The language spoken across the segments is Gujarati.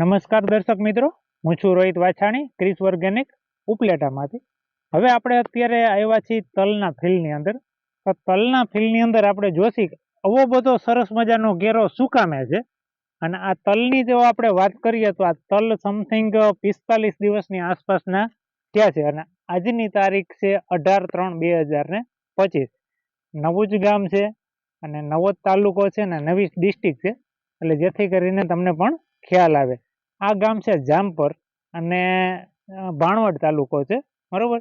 નમસ્કાર દર્શક મિત્રો, હું છું રોહિત વાછાણી, ક્રિસ ઓર્ગેનિક ઉપલેટામાંથી. હવે આપણે અત્યારે આવ્યા છીએ તલના ફિલ્ડની અંદર. તો તલના ફિલ્ડની અંદર આપણે જોશી આવો બધો સરસ મજાનો ઘેરો સુકામે છે? અને આ તલની જો આપણે વાત કરીએ તો આ તલ સમથિંગ પિસ્તાલીસ દિવસની આસપાસના ત્યાં છે અને આજની તારીખ છે અઢાર ત્રણ બે હજાર ને પચીસ. નવું જ ગામ છે અને નવો જ તાલુકો છે ને નવી ડિસ્ટ્રિક્ટ છે. એટલે જેથી કરીને તમને પણ ખ્યાલ આવે. આ ગામ છે જામપર અને ભાણવડ તાલુકો છે, બરાબર?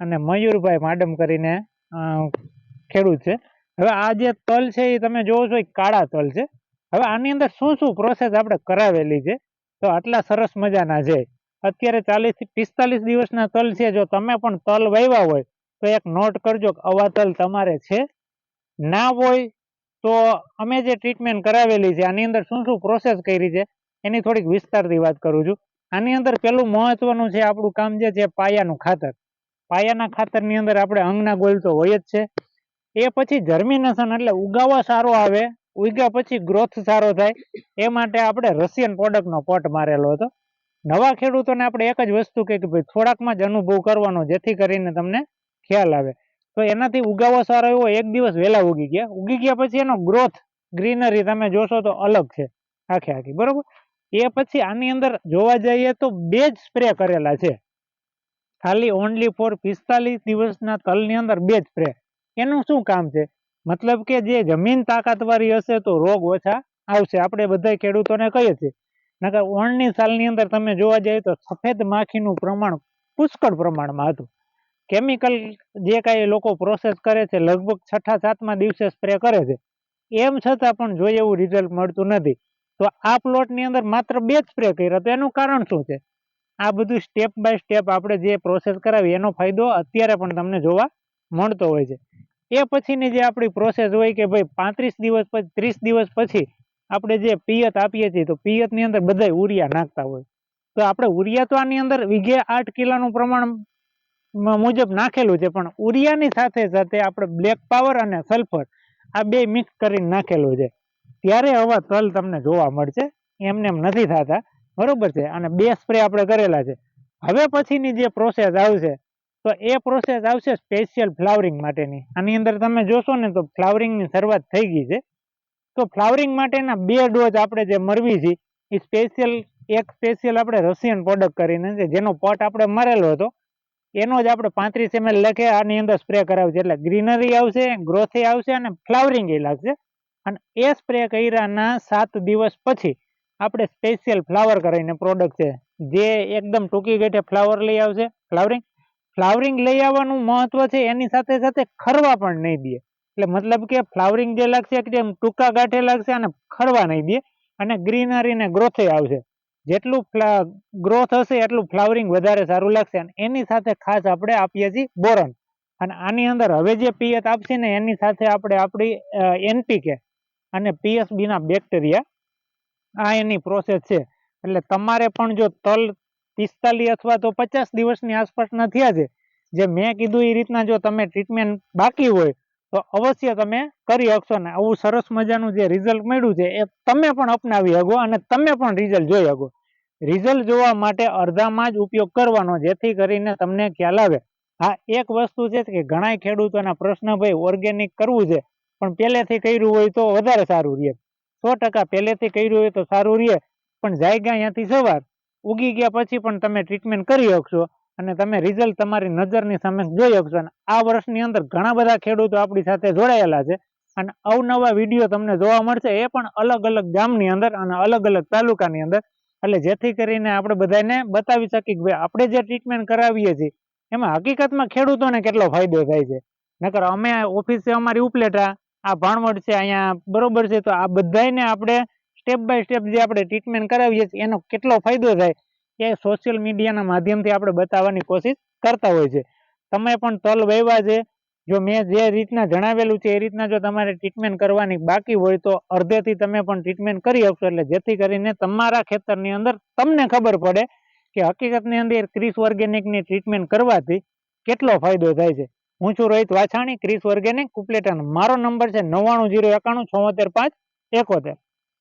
અને મયુરભાઈ માડમ કરીને ખેડૂત છે. હવે આ જે તલ છે એ તમે જોવો છો એ કાળા તલ છે. હવે આની અંદર શું શું પ્રોસેસ આપણે કરાવેલી છે? તો આટલા સરસ મજાના છે. અત્યારે ચાલીસથી પિસ્તાલીસ દિવસના તલ છે. જો તમે પણ તલ વાવ્યા હોય, તો એક નોટ કરજો કે આવા તલ તમારે છે? ના હોય, તો અમે જે ટ્રીટમેન્ટ કરાવેલી છે, આની અંદર શું શું પ્રોસેસ કરી છે? એની થોડીક વિસ્તારથી વાત કરું છું. આની અંદર પેલું મહત્વનું છે આપણું કામ જે છે પાયાનું ખાતર. પાયાના ખાતરની અંદર આપણે અંગના ગોલ તો હોય જ છે. એ પછી જર્મિનેશન એટલે ઉગાવા સારો આવે, ઉગ્યા પછી ગ્રોથ સારો થાય. એ માટે આપણે રશિયન પ્રોડક્ટનો પોટ મારેલો હતો. નવા ખેડૂતોને આપણે એક જ વસ્તુ કહે કે ભાઈ થોડાકમાં જ અનુભવ કરવાનો, જેથી કરીને તમને ખ્યાલ આવે. તો એનાથી ઉગાવો સારો એવો એક દિવસ વહેલા ઉગી ગયા. ઉગી ગયા પછી એનો ગ્રોથ ગ્રીનરી તમે જોશો તો અલગ છે. આખે આખી. બરોબર? એ પછી આની અંદર જોવા જઈએ તો બે જ સ્પ્રે કરેલા છે. ખાલી ઓનલી ફોર પિસ્તાલીસ દિવસના તલની અંદર બે જ સ્પ્રે એનું શું કામ છે? મતલબ કે જે જમીન તાકાતવારી હશે તો રોગ ઓછા આવશે. આપણે બધા ખેડૂતોને કહીએ છીએ. નકર ઓણની સાલની અંદર તમે જોવા જઈએ તો સફેદ માખીનું પ્રમાણ પુષ્કળ પ્રમાણમાં હતું. કેમિકલ જે કાંઈ લોકો પ્રોસેસ કરે છે, લગભગ છઠ્ઠા, સાતમા દિવસે સ્પ્રે કરે છે. એમ છતાં પણ જોઈએ એવું રિઝલ્ટ મળતું નથી. તો આ પ્લોટની અંદર માત્ર બે જ સ્પ્રે કર્યા તો એનું કારણ શું છે? આ બધું સ્ટેપ બાય સ્ટેપ આપણે જે પ્રોસેસ કરાવી એનો ફાયદો અત્યારે પણ તમને જોવા મળતો હોય છે. એ પછીની જે આપણી પ્રોસેસ હોય કે ભાઈ પાંત્રીસ દિવસ પછી, ત્રીસ દિવસ પછી આપણે જે પિયત આપીએ છીએ તો પિયતની અંદર બધાય ઉરિયા નાખતા હોય. તો આપણે ઉરિયા તો આની અંદર વીઘે આઠ કિલોનું પ્રમાણ મુજબ નાખેલું છે પણ ઉરિયાની સાથે સાથે આપણે બ્લેક પાવર અને સલ્ફર આ બે મિક્સ કરીને નાખેલું છે. ત્યારે આવા તલ તમને જોવા મળશે. એમને એમ નથી થતા. બરોબર છે? અને બે સ્પ્રે આપણે કરેલા છે. હવે પછીની જે પ્રોસેસ આવશે, તો એ પ્રોસેસ આવશે સ્પેશિયલ ફ્લાવરિંગ માટેની. આની અંદર તમે જોશો ને તો ફ્લાવરિંગની શરૂઆત થઈ ગઈ છે. તો ફ્લાવરિંગ માટેના બે ડોઝ આપણે જે મરવી છે, એ સ્પેશિયલ એક સ્પેશિયલ આપણે રશિયન પ્રોડક્ટ કરીને છે, જેનો પોટ આપણે મરેલો હતો. એનો જ આપણે પાંત્રીસ એમએલ લખે, આની અંદર સ્પ્રે કરાવશે. એટલે ગ્રીનરી આવશે ગ્રોથે આવશે અને ફ્લાવરિંગ એ લાગશે. અને એ સ્પ્રે કર્યાના સાત દિવસ પછી આપણે સ્પેશિયલ ફ્લાવર કરીને પ્રોડક્ટ છે, જે એકદમ ટૂંકી ગેઠે ફ્લાવર લઈ આવશે. ફ્લાવરિંગ ફ્લાવરિંગ લઈ આવવાનું મહત્વ છે, એની સાથે સાથે ખરવા પણ નહીં દે એટલે મતલબ કે ફ્લાવરિંગ જે લાગશે કે જેમ ટૂંકા ગાંઠે લાગશે અને ખરવા નહીં દે અને ગ્રીનરીને ગ્રોથે આવશે. જેટલું ગ્રોથ હશે એટલું ફ્લાવરિંગ વધારે સારું લાગશે અને એની સાથે ખાસ આપણે આપીએ છીએ બોરન અને આની અંદર હવે જે પિયત આપશે ને એની સાથે આપણે આપણી એનપીકે અને પીએસબી ના બેક્ટેરિયા આ એની પ્રોસેસ છે. એટલે તમારે પણ જો તલ પિસ્તાલીસ અથવા તો પચાસ દિવસની આસપાસના થયા છે, જે મેં કીધું એ રીતના જો તમે ટ્રીટમેન્ટ બાકી હોય, તો અવશ્ય તમે કરી શકશો ને. આવું સરસ મજાનું જે રિઝલ્ટ મળ્યું છે, એ તમે પણ અપનાવી શકો અને તમે પણ રિઝલ્ટ જોઈ શકો. રિઝલ્ટ જોવા માટે અડધામાં જ ઉપયોગ કરવાનો, જેથી કરીને તમને ખ્યાલ આવે. હા એક વસ્તુ છે કે ઘણા ખેડૂતોના પ્રશ્ન, ભાઈ ઓર્ગેનિક કરવું છે? પણ પહેલેથી કર્યું હોય તો વધારે સારું રહે. સો ટકા પહેલેથી કર્યું હોય તો સારું રહે. પણ જાય ગયા અહીંયાથી સવાર. ઉગી ગયા પછી પણ તમે ટ્રીટમેન્ટ કરી શકશો અને તમે રિઝલ્ટ તમારી નજરની સામે જોઈ શકશો. અને આ વર્ષની અંદર ઘણા બધા ખેડૂતો આપણી સાથે જોડાયેલા છે. અને અવનવા વીડિયો તમને જોવા મળશે. એ પણ અલગ અલગ ગામની અંદર અને અલગ અલગ તાલુકાની અંદર. એટલે જેથી કરીને આપણે બધાને બતાવી શકીએ કે ભાઈ, આપણે જે ટ્રીટમેન્ટ કરાવીએ છીએ, એમાં હકીકતમાં ખેડૂતોને કેટલો ફાયદો થાય છે. નકર અમે ઓફિસે અમારી ઉપલેટા. આ ભણવટ છે, અહીંયા બરોબર છે, તો આ બધાયને આપણે સ્ટેપ બાય સ્ટેપ જે આપણે ટ્રીટમેન્ટ કરાવીએ છીએ, એનો કેટલો ફાયદો થાય, એ સોશિયલ મીડિયાના માધ્યમથી આપણે બતાવવાની કોશિશ કરતા હોય છે. તમે પણ તલ વહેવા છે, જો મેં જે રીતના જણાવેલું છે, એ રીતના જો તમારે ટ્રીટમેન્ટ કરવાની બાકી હોય, તો અડધેથી તમે પણ ટ્રીટમેન્ટ કરી શકશો એટલે જેથી કરીને તમારા ખેતરની અંદર તમને ખબર પડે કે હકીકતની અંદર ક્રિસ ઓર્ગેનિકની ટ્રીટમેન્ટ કરવાથી કેટલો ફાયદો થાય છે. હું છું રોહિત વાછાણી, ક્રિસ ઓર્ગેનિક કુપલેટન. મારો નંબર છે નવ્વાણું જીરો એકાણું, છોતેર પાંચ, એકોતેર.